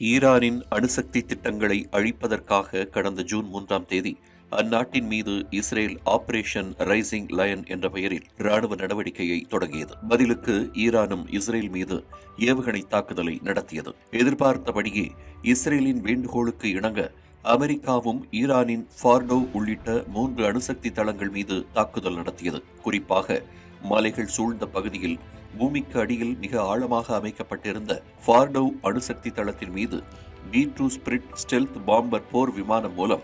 ஈரானின் அணுசக்தி திட்டங்களை அழிப்பதற்காக கடந்த ஜூன் மூன்றாம் தேதி அந்நாட்டின் மீது இஸ்ரேல் ஆபரேஷன் ரைசிங் லயன் என்ற பெயரில் ராணுவ நடவடிக்கையை தொடங்கியது. பதிலுக்கு ஈரானும் இஸ்ரேல் மீது ஏவுகணை தாக்குதலை நடத்தியது. எதிர்பார்த்தபடியே இஸ்ரேலின் வேண்டுகோளுக்கு இணங்க அமெரிக்காவும் ஈரானின் ஃபார்டோ உள்ளிட்ட மூன்று அணுசக்தி தளங்கள் மீது தாக்குதல் நடத்தியது. குறிப்பாக மலைகள் சூழ்ந்த பகுதியில் பூமிக்கு அடியில் மிக ஆழமாக அமைக்கப்பட்டிருந்த ஃபார்டவ் அணுசக்தி தளத்தின் மீது B two Spirit stealth bomber போர் விமானம் மூலம்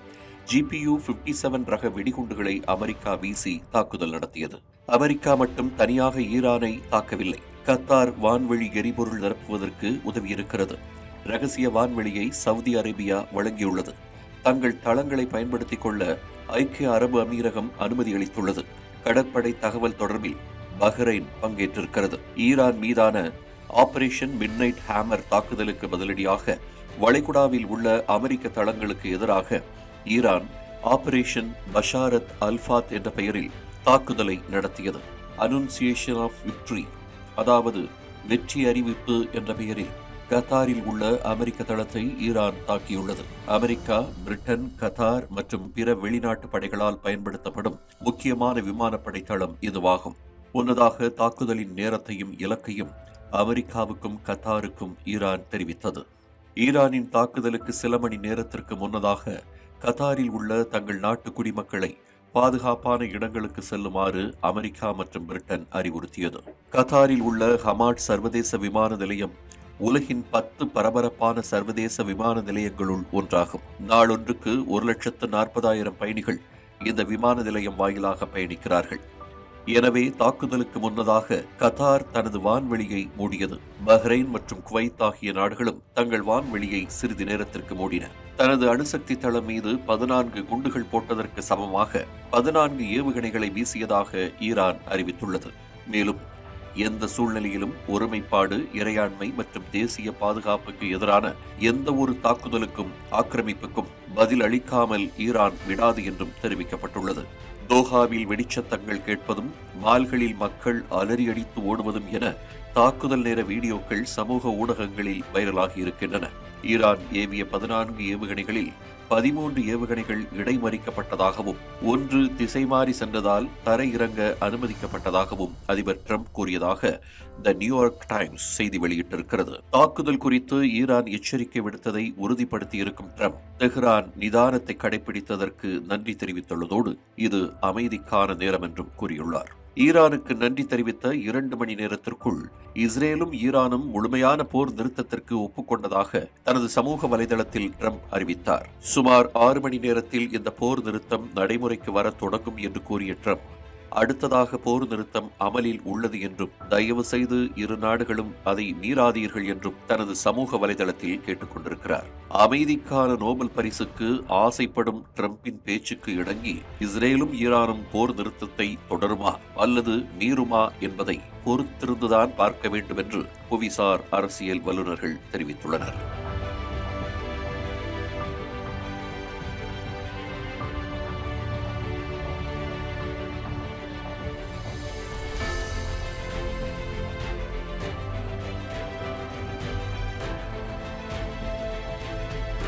ஜிபியு பிப்டி செவன் ரக வெடிகுண்டுகளை அமெரிக்கா வீசி தாக்குதல் நடத்தியது. அமெரிக்கா மட்டும் தனியாக ஈரானை தாக்கவில்லை. கத்தார் வான்வழி எரிபொருள் நிரப்புவதற்கு உதவியிருக்கிறது. ரகசிய வான்வெளியை சவுதி அரேபியா வழங்கியுள்ளது. தங்கள் தளங்களை பயன்படுத்திக் கொள்ள ஐக்கிய அரபு அமீரகம் அனுமதி அளித்துள்ளது. கடற்படை தகவல் தொடர்பில் பஹ்ரைன் பங்கேற்றிருக்கிறது. ஈரான் மீதான ஆபரேஷன் மிட்நைட் ஹேமர் தாக்குதலுக்கு பதிலடியாக வளைகுடாவில் உள்ள அமெரிக்க தளங்களுக்கு எதிராக ஈரான் ஆபரேஷன் பஷாரத் அல்ஃபாத் என்ற பெயரில் தாக்குதலை நடத்தியது. அனுன்சியேஷன் ஆஃப் விக்ட்ரி அதாவது வெற்றி அறிவிப்பு என்ற பெயரில் கத்தாரில் உள்ள அமெரிக்க தளத்தை ஈரான் தாக்கியுள்ளது. அமெரிக்கா பிரிட்டன் கத்தார் மற்றும் பிற வெளிநாட்டு படைகளால் பயன்படுத்தப்படும் முக்கியமான விமானப்படை தளம் இதுவாகும். முன்னதாக தாக்குதலின் நேரத்தையும் இலக்கையும் அமெரிக்காவுக்கும் கத்தாருக்கும் ஈரான் தெரிவித்தது. ஈரானின் தாக்குதலுக்கு சில மணி நேரத்திற்கு முன்னதாக கத்தாரில் உள்ள தங்கள் நாட்டு குடிமக்களை பாதுகாப்பான இடங்களுக்கு செல்லுமாறு அமெரிக்கா மற்றும் பிரிட்டன் அறிவுறுத்தியது. கத்தாரில் உள்ள ஹமாட் சர்வதேச விமான நிலையம் உலகின் பத்து பரபரப்பான சர்வதேச விமான நிலையங்களுள் ஒன்றாகும். நாளொன்றுக்கு ஒரு லட்சத்து நாற்பதாயிரம் பயணிகள் இந்த விமான நிலையம் வாயிலாக பயணிக்கிறார்கள். எனவே தாக்குதலுக்கு முன்னதாக கத்தார் தனது வான்வெளியை மூடியது. பஹ்ரைன் மற்றும் குவைத் ஆகிய நாடுகளும் தங்கள் வான்வெளியை சிறிது நேரத்திற்கு மூடின. தனது அணுசக்தி தளம் மீது பதினான்கு குண்டுகள் போட்டதற்கு சமமாக பதினான்கு ஏவுகணைகளை வீசியதாக ஈரான் அறிவித்துள்ளது. மேலும் எந்த சூழ்நிலையிலும் ஒருமைப்பாடு இறையாண்மை மற்றும் தேசிய பாதுகாப்புக்கு எதிரான எந்த ஒரு தாக்குதலுக்கும் ஆக்கிரமிப்புக்கும் பதில் அளிக்காமல் ஈரான் விடாது என்றும் தெரிவிக்கப்பட்டுள்ளது. தோஹாவில் வெடிச்சத்தங்கள் கேட்பதும் மால்களில் மக்கள் அலறியடித்து ஓடுவதும் என தாக்குதல் நேர வீடியோக்கள் சமூக ஊடகங்களில் வைரலாகி இருக்கின்றன. ஈரான் ஏவிய பதினான்கு ஏவுகணைகளில் பதிமூன்று ஏவுகணைகள் இடைமறிக்கப்பட்டதாகவும் ஒன்று திசை மாறி சென்றதால் தரையிறங்க அனுமதிக்கப்பட்டதாகவும் அதிபர் ட்ரம்ப் கூறியதாக த நியூயார்க் டைம்ஸ் செய்தி வெளியிட்டிருக்கிறது. தாக்குதல் குறித்து ஈரான் எச்சரிக்கை விடுத்ததை உறுதிப்படுத்தியிருக்கும் ட்ரம்ப் தெஹ்ரான் நிதானத்தை கடைபிடித்ததற்கு நன்றி தெரிவித்துள்ளதோடு இது அமைதிக்கான நேரம் என்றும் கூறியுள்ளார். ஈரானுக்கு நன்றி தெரிவித்த இரண்டு மணி நேரத்திற்குள் இஸ்ரேலும் ஈரானும் முழுமையான போர் நிறுத்தத்திற்கு ஒப்புக்கொண்டதாக தனது சமூக வலைதளத்தில் ட்ரம்ப் அறிவித்தார். சுமார் ஆறு மணி நேரத்தில் இந்த போர் நிறுத்தம் நடைமுறைக்கு வர தொடங்கும் என்று கூறிய ட்ரம்ப் அடுத்ததாக போர் நிறுத்தம் அமலில் உள்ளது என்றும் தயவு செய்து இரு நாடுகளும் அதை மீறாதீர்கள் என்றும் தனது சமூக வலைதளத்தில் கேட்டுக்கொண்டிருக்கிறார் அமைதிக்கான நோபல் பரிசுக்கு ஆசைப்படும் ட்ரம்பின் பேச்சுக்கு இணங்கி இஸ்ரேலும் ஈரானும் போர் நிறுத்தத்தை தொடருமா அல்லது மீறுமா என்பதை பொறுத்திருந்துதான் பார்க்க வேண்டும் என்று புவிசார் அரசியல் வல்லுநர்கள் தெரிவித்துள்ளனர்.